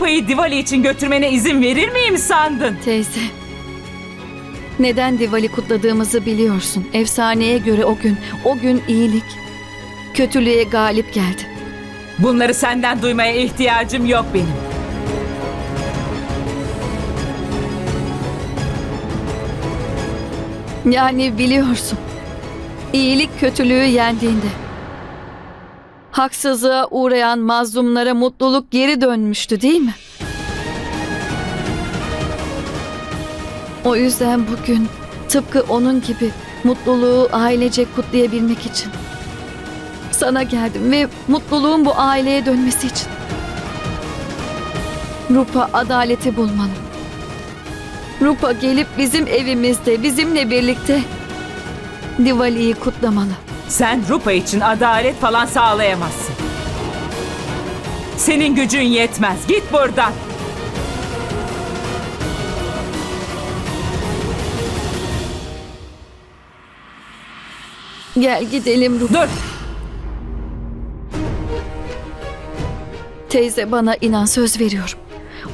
Rupa'yı Diwali için götürmene izin verir miyim sandın? Teyze. Neden Diwali kutladığımızı biliyorsun. Efsaneye göre o gün, o gün iyilik kötülüğe galip geldi. Bunları senden duymaya ihtiyacım yok benim. Yani biliyorsun. İyilik kötülüğü yendiğinde. Haksızlığa uğrayan mazlumlara mutluluk geri dönmüştü değil mi? O yüzden bugün tıpkı onun gibi mutluluğu ailece kutlayabilmek için sana geldim ve mutluluğun bu aileye dönmesi için. Rupa adaleti bulmalı. Rupa gelip bizim evimizde bizimle birlikte Diwali'yi kutlamalı. Sen Rupa için adalet falan sağlayamazsın. Senin gücün yetmez. Git buradan. Gel gidelim Rupa. Dur. Teyze bana inan söz veriyorum.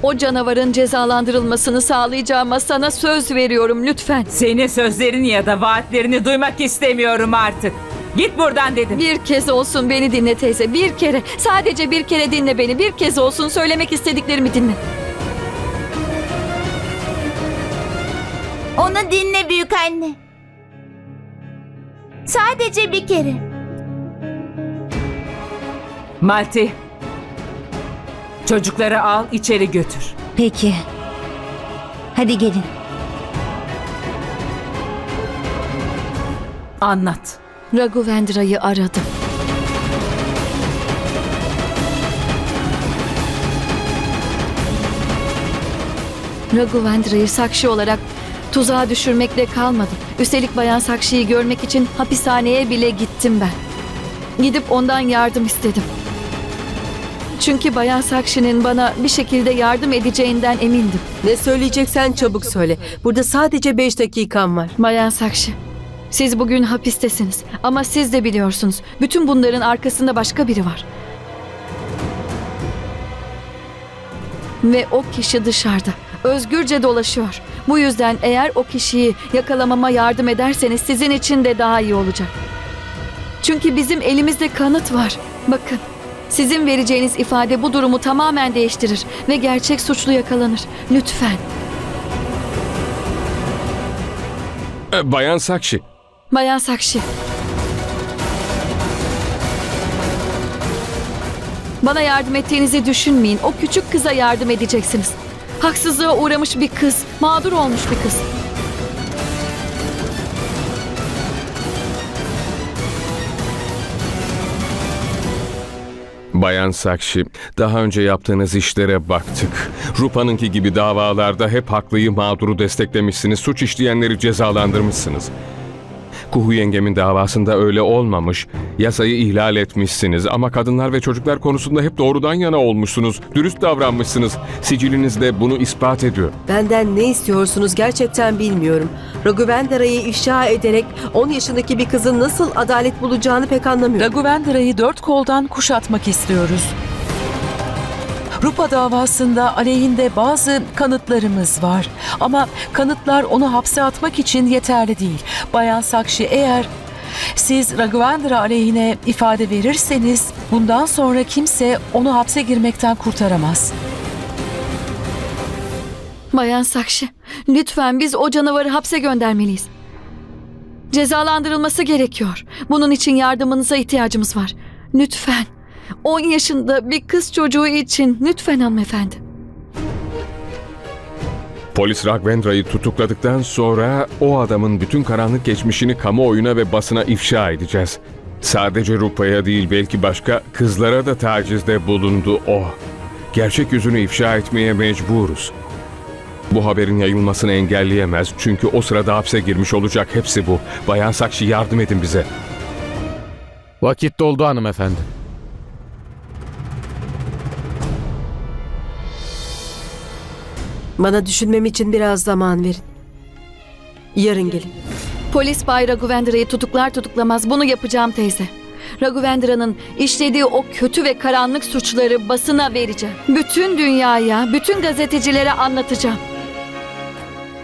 O canavarın cezalandırılmasını sağlayacağıma sana söz veriyorum lütfen. Senin sözlerini ya da vaatlerini duymak istemiyorum artık. Git buradan dedim. Bir kez olsun beni dinle teyze. Bir kere, sadece bir kere dinle beni. Bir kez olsun söylemek istediklerimi dinle. Onu dinle büyük anne. Sadece bir kere. Malti. Çocukları al içeri götür. Peki. Hadi gelin. Anlat. Raghuvendra'yı aradım. Raghuvendra'yı Sakshi olarak tuzağa düşürmekle kalmadım. Üstelik Bayan Sakshi'yi görmek için hapishaneye bile gittim ben. Gidip ondan yardım istedim. Çünkü Bayan Sakshi'nin bana bir şekilde yardım edeceğinden emindim. Ne söyleyeceksen çabuk söyle. Burada sadece beş dakikan var. Bayan Sakshi, siz bugün hapistesiniz ama siz de biliyorsunuz. Bütün bunların arkasında başka biri var. Ve o kişi dışarıda. Özgürce dolaşıyor. Bu yüzden eğer o kişiyi yakalamama yardım ederseniz sizin için de daha iyi olacak. Çünkü bizim elimizde kanıt var. Bakın, sizin vereceğiniz ifade bu durumu tamamen değiştirir ve gerçek suçlu yakalanır. Lütfen. Bayan Sakşi, Bayan Sakshi. Bana yardım ettiğinizi düşünmeyin. O küçük kıza yardım edeceksiniz. Haksızlığa uğramış bir kız, mağdur olmuş bir kız. Bayan Sakşi, daha önce yaptığınız işlere baktık. Rupa'nınki gibi davalarda hep haklıyı mağduru desteklemişsiniz, suç işleyenleri cezalandırmışsınız. Kuhu yengemin davasında öyle olmamış, yasayı ihlal etmişsiniz ama kadınlar ve çocuklar konusunda hep doğrudan yana olmuşsunuz, dürüst davranmışsınız. Siciliniz de bunu ispat ediyor. Benden ne istiyorsunuz gerçekten bilmiyorum. Raghuvendra'yı ifşa ederek 10 yaşındaki bir kızın nasıl adalet bulacağını pek anlamıyorum. Raghuvendra'yı dört koldan kuşatmak istiyoruz. Rupa davasında aleyhinde bazı kanıtlarımız var. Ama kanıtlar onu hapse atmak için yeterli değil. Bayan Sakshi eğer siz Raghavendra aleyhine ifade verirseniz bundan sonra kimse onu hapse girmekten kurtaramaz. Bayan Sakshi, lütfen biz o canavarı hapse göndermeliyiz. Cezalandırılması gerekiyor. Bunun için yardımınıza ihtiyacımız var. Lütfen. 10 yaşında bir kız çocuğu için lütfen hanımefendi. Polis Ragvendra'yı tutukladıktan sonra o adamın bütün karanlık geçmişini kamuoyuna ve basına ifşa edeceğiz. Sadece Rupa'ya değil belki başka kızlara da tacizde bulundu o. Gerçek yüzünü ifşa etmeye mecburuz. Bu haberin yayılmasını engelleyemez çünkü o sırada hapse girmiş olacak hepsi bu. Bayan Sakşi yardım edin bize. Vakit doldu hanımefendi. Bana düşünmem için biraz zaman verin. Yarın gelin. Polis Bay Raghuvendra'yı tutuklar tutuklamaz bunu yapacağım teyze. Raghuvendra'nın işlediği o kötü ve karanlık suçları basına vereceğim. Bütün dünyaya, bütün gazetecilere anlatacağım.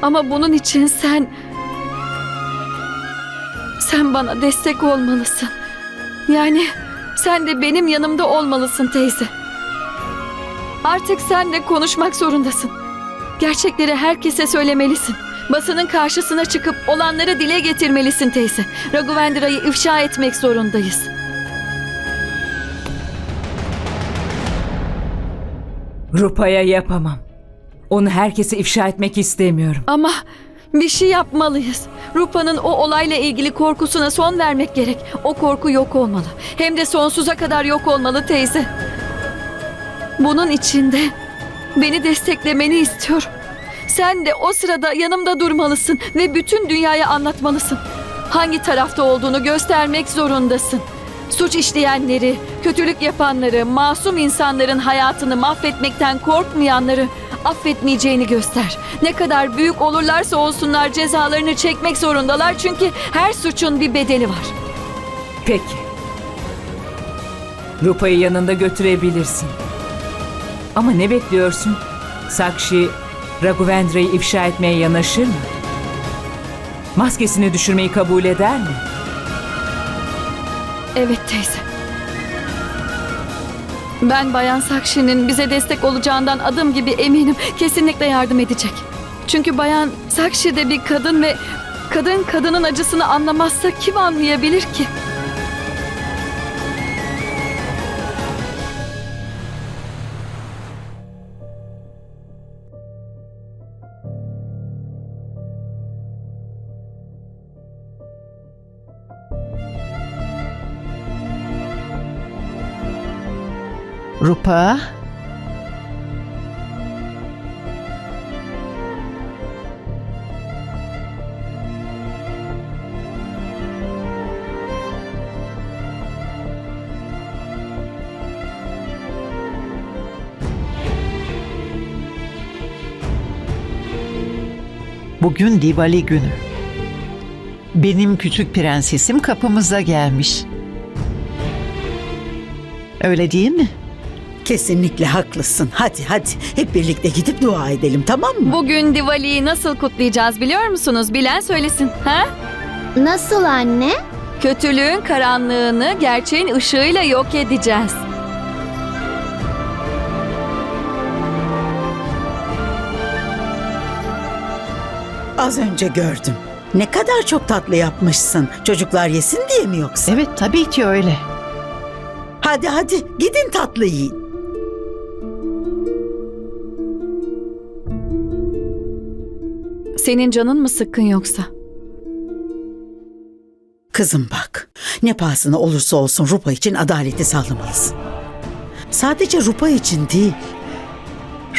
Ama bunun için sen... Sen bana destek olmalısın. Yani sen de benim yanımda olmalısın teyze. Artık senle konuşmak zorundasın. Gerçekleri herkese söylemelisin. Basının karşısına çıkıp olanları dile getirmelisin teyze. Raghuvendra'yı ifşa etmek zorundayız. Rupa'ya yapamam. Onu herkese ifşa etmek istemiyorum. Ama bir şey yapmalıyız. Rupa'nın o olayla ilgili korkusuna son vermek gerek. O korku yok olmalı. Hem de sonsuza kadar yok olmalı teyze. Bunun için de beni desteklemeni istiyorum. Sen de o sırada yanımda durmalısın ve bütün dünyaya anlatmalısın. Hangi tarafta olduğunu göstermek zorundasın. Suç işleyenleri, kötülük yapanları, masum insanların hayatını mahvetmekten korkmayanları affetmeyeceğini göster. Ne kadar büyük olurlarsa olsunlar cezalarını çekmek zorundalar çünkü her suçun bir bedeli var. Peki. Rupa'yı yanında götürebilirsin. Ama ne bekliyorsun? Sakshi, Raghuvendra'yı ifşa etmeye yanaşır mı? Maskesini düşürmeyi kabul eder mi? Evet teyze. Ben Bayan Sakshi'nin bize destek olacağından adım gibi eminim. Kesinlikle yardım edecek. Çünkü Bayan Sakshi de bir kadın ve kadın kadının acısını anlamazsa kim anlayabilir ki? Rupa. Bugün Diwali günü. Benim küçük prensesim kapımıza gelmiş. Öyle değil mi? Kesinlikle haklısın. Hadi hadi hep birlikte gidip dua edelim tamam mı? Bugün Diwali'yi nasıl kutlayacağız biliyor musunuz? Bilen söylesin. Ha? Nasıl anne? Kötülüğün karanlığını gerçeğin ışığıyla yok edeceğiz. Az önce gördüm. Ne kadar çok tatlı yapmışsın. Çocuklar yesin diye mi yoksa? Evet tabii ki öyle. Hadi hadi gidin tatlı yiyin. Senin canın mı sıkkın yoksa? Kızım bak. Ne pahasına olursa olsun Rupa için adaleti sağlamalısın. Sadece Rupa için değil.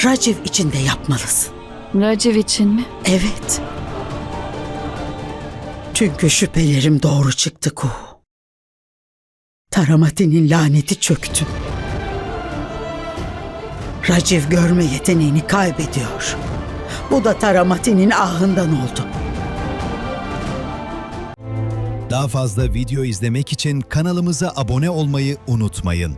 Raciv için de yapmalısın. Raciv için mi? Evet. Çünkü şüphelerim doğru çıktı Kuhu. Taramati'nin laneti çöktü. Raciv görme yeteneğini kaybediyor. Bu da Taramati'nin ahından oldu. Daha fazla video izlemek için kanalımıza abone olmayı unutmayın.